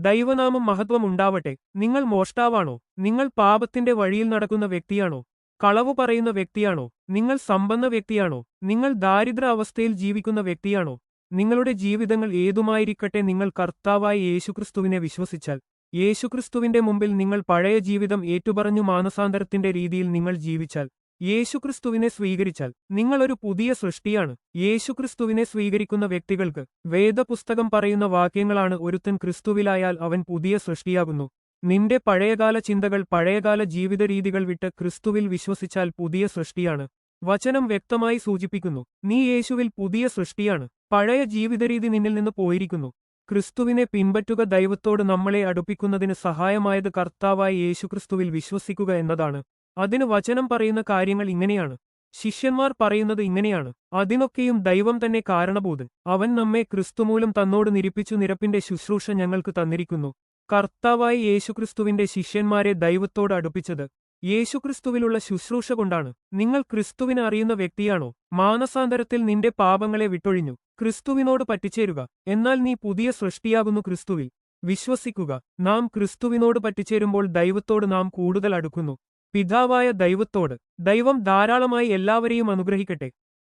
ദൈവനാമം മഹത്വം ഉണ്ടാവട്ടെ. നിങ്ങൾ മോഷ്ടാവാണോ? നിങ്ങൾ പാപത്തിന്റെ വഴിയിൽ നടക്കുന്ന വ്യക്തിയാണോ? കളവു പറയുന്ന വ്യക്തിയാണോ? നിങ്ങൾ സമ്പന്ന വ്യക്തിയാണോ? നിങ്ങൾ ദാരിദ്ര അവസ്ഥയിൽ ജീവിക്കുന്ന വ്യക്തിയാണോ? നിങ്ങളുടെ ജീവിതങ്ങൾ ഏതുമായിരിക്കട്ടെ നിങ്ങൾ കർത്താവായ യേശുക്രിസ്തുവിനെ വിശ്വസിച്ചാൽ. യേശുക്രിസ്തുവിന്റെ മുമ്പിൽ നിങ്ങൾ പഴയ ജീവിതം ഏറ്റുപറഞ്ഞു മാനസാന്തരത്തിന്റെ രീതിയിൽ നിങ്ങൾ ജീവിച്ചാൽ. യേശുക്രിസ്തുവിനെ സ്വീകരിച്ചാൽ നിങ്ങളൊരു പുതിയ സൃഷ്ടിയാണ്. യേശുക്രിസ്തുവിനെ സ്വീകരിക്കുന്ന വ്യക്തികൾക്ക് വേദപുസ്തകം പറയുന്ന വാക്യങ്ങളാണ് ഒരുത്തൻ ക്രിസ്തുവിലായാൽ അവൻ പുതിയ സൃഷ്ടിയാകുന്നു. നിന്റെ പഴയകാല ചിന്തകൾ പഴയകാല ജീവിത രീതികൾ വിട്ട് ക്രിസ്തുവിൽ വിശ്വസിച്ചാൽ പുതിയ സൃഷ്ടിയാണ്. വചനം വ്യക്തമായി സൂചിപ്പിക്കുന്നു നീ യേശുവിൽ പുതിയ സൃഷ്ടിയാണ്. പഴയ ജീവിതരീതി നിന്നിൽ നിന്ന് പോയിരിക്കുന്നു. ക്രിസ്തുവിനെ പിൻപറ്റുക ദൈവത്തോട് നമ്മളെ അടുപ്പിക്കുന്നതിന് സഹായമായത് കർത്താവായ യേശുക്രിസ്തുവിൽ വിശ്വസിക്കുക എന്നതാണ്. അതിന് വചനം പറയുന്ന കാര്യങ്ങൾ ഇങ്ങനെയാണ്. ശിഷ്യന്മാർ പറയുന്നത് ഇങ്ങനെയാണ്. അതിനൊക്കെയും ദൈവം തന്നെ കാരണബോധൻ. അവൻ നമ്മെ ക്രിസ്തുമൂലം തന്നോട് നിരിപ്പിച്ചു നിരപ്പിന്റെ ശുശ്രൂഷ ഞങ്ങൾക്ക് തന്നിരിക്കുന്നു. കർത്താവായി യേശുക്രിസ്തുവിന്റെ ശിഷ്യന്മാരെ ദൈവത്തോട് അടുപ്പിച്ചത് യേശുക്രിസ്തുവിലുള്ള ശുശ്രൂഷ കൊണ്ടാണ്. നിങ്ങൾ ക്രിസ്തുവിനെ അറിയുന്ന വ്യക്തിയാണോ? മാനസാന്തരത്തിൽ നിന്റെ പാപങ്ങളെ വിട്ടൊഴിഞ്ഞു. ക്രിസ്തുവിനോട് പറ്റിച്ചേരുക. എന്നാൽ നീ പുതിയ സൃഷ്ടിയാകുന്നു ക്രിസ്തുവിൽ. വിശ്വസിക്കുക. നാം ക്രിസ്തുവിനോട് പറ്റിച്ചേരുമ്പോൾ ദൈവത്തോട് നാം കൂടുതൽ അടുക്കുന്നു. പിതാവായ ദൈവത്തോട് ദൈവം ധാരാളമായി എല്ലാവരെയും അനുഗ്രഹിക്കട്ടെ.